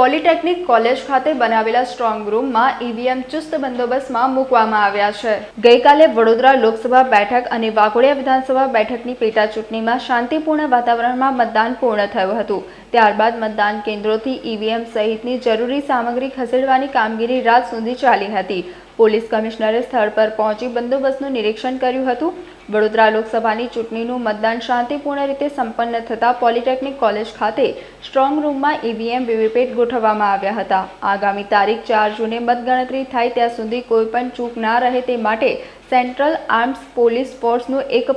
Polytechnic college ખાતે બનાવેલા strong EVM ચુસ્ત બંદોબસ્તમાં મૂકવામાં આવ્યા છે. ગઈકાલે વડોદરા લોકસભા બેઠક અને વાઘોડિયા વિધાનસભા બેઠકની પેટા ચૂંટણીમાં શાંતિપૂર્ણ વાતાવરણમાં મતદાન પૂર્ણ થયું હતું. ત્યારબાદ મતદાન કેન્દ્રોથી ઈવીએમ સહિતની જરૂરી સામગ્રી ખસેડવાની કામગીરી રાત સુધી ચાલી હતી. પોલીસ કમિશનરે સ્થળ પર પહોંચી બંદોબસ્તનું નિરીક્ષણ કર્યું હતું. વડોદરા લોકસભાની ચૂંટણીનું મતદાન શાંતિપૂર્ણ રીતે સંપન્ન થતાં પોલિટેકનિક કોલેજ ખાતે સ્ટ્રોંગ રૂમમાં ઈવીએમ વીવીપેટ ગોઠવવામાં આવ્યા હતા. આગામી તારીખ ચાર જૂને મતગણતરી થાય ત્યાં સુધી કોઈપણ ચૂક ના રહે તે માટે સેન્ટ્રલ આર્મ્સ પોલીસ ફોર્સનું એક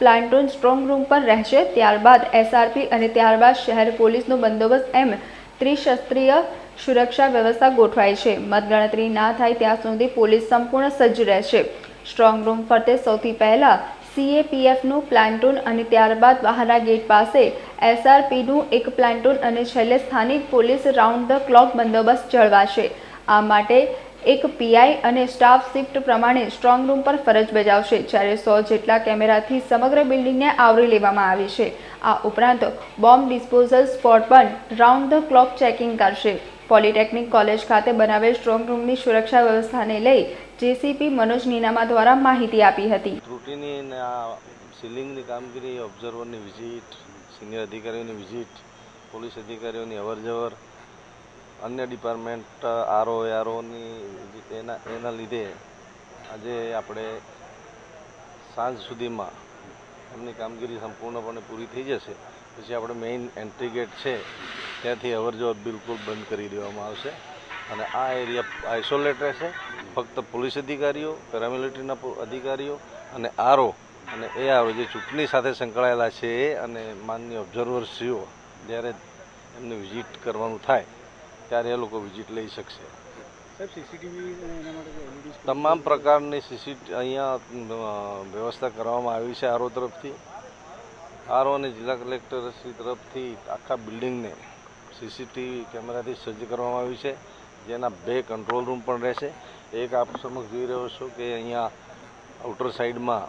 પ્લાન્ટોન સ્ટ્રોંગ રૂમ પર રહેશે. ત્યારબાદ એસઆરપી અને ત્યારબાદ શહેર પોલીસનો બંદોબસ્ત એમ ત્રિશસ્ત્રીય સુરક્ષા વ્યવસ્થા ગોઠવાઈ છે. મતગણતરી ના થાય ત્યાં સુધી પોલીસ સંપૂર્ણ સજ્જ રહેશે. સ્ટ્રોંગ રૂમ ફરતે સૌથી પહેલાં સીએપીએફનું પ્લાન્ટૂન અને ત્યારબાદ બહારના ગેટ પાસે એસઆરપીનું એક પ્લાન્ટૂન અને છેલ્લે સ્થાનિક પોલીસ રાઉન્ડ ધ ક્લોક બંદોબસ્ત જળવાશે. આ માટે એક પીઆઈ અને સ્ટાફ શિફ્ટ પ્રમાણે સ્ટ્રોંગ રૂમ પર ફરજ બજાવશે. જ્યારે સો જેટલા કેમેરાથી સમગ્ર બિલ્ડિંગને આવરી લેવામાં આવી છે. આ ઉપરાંત બોમ્બ ડિસ્પોઝલ સ્પોટ પણ રાઉન્ડ ધ ક્લોક ચેકિંગ કરશે. પોલિટેકનિક કોલેજ ખાતે બનાવેલ સ્ટ્રોંગ રૂમની સુરક્ષા વ્યવસ્થાને લઈ જેસીપી મનોજ નીનામા દ્વારા માહિતી આપી હતી. સીલિંગની કામગીરી ઓબ્ઝર્વરની વિઝિટ સિનિયર અધિકારીઓની વિઝિટ પોલીસ અધિકારીઓની અવરજવર અન્ય ડિપાર્ટમેન્ટ આરઓ આરઓની એના એના લીધે આજે આપણે સાંજ સુધીમાં એમની કામગીરી સંપૂર્ણપણે પૂરી થઈ જશે. પછી આપણે મેઇન એન્ટ્રી ગેટ છે, ત્યાંથી અવરજવર બિલકુલ બંધ કરી દેવામાં આવશે. અને આ એરિયા આઇસોલેટ રહેશે. ફક્ત પોલીસ અધિકારીઓ, પેરામિલિટરીના અધિકારીઓ અને આરઓ અને એ આરઓ જે ચૂંટણી સાથે સંકળાયેલા છે અને માન્ય ઓબ્ઝર્વરશ્રીઓ, જ્યારે એમને વિઝિટ કરવાનું થાય ત્યારે એ લોકો વિઝિટ લઈ શકશે. તમામ પ્રકારની સીસી અહીંયા વ્યવસ્થા કરવામાં આવી છે આરઓ તરફથી. આરો અને જિલ્લા કલેક્ટર શ્રી તરફથી આખા બિલ્ડિંગને સીસીટીવી કેમેરાથી સજ્જ કરવામાં આવી છે. જેના બે કંટ્રોલ રૂમ પણ રહેશે. એક આપ સમક્ષ જોઈ રહ્યો છો કે અહીંયા આઉટર સાઈડમાં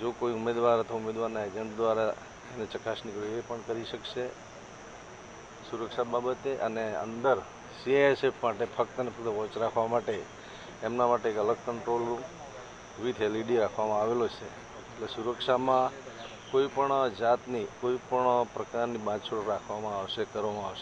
જો કોઈ ઉમેદવાર અથવા ઉમેદવારના એજન્ટ દ્વારા એને ચકાસણી કરવી એ પણ કરી શકશે. સુરક્ષા બાબતે અને અંદર સીઆઈએસએફ માટે ફક્ત ને ફક્ત વોચ રાખવા માટે, એમના માટે એક અલગ કંટ્રોલ રૂમ વિથ એલઈડી રાખવામાં આવેલો છે. એટલે સુરક્ષામાં કોઈ પણ જાતની, કોઈ પણ પ્રકારની બાંધછોડ રાખવામાં આવશે, કરવામાં આવશે.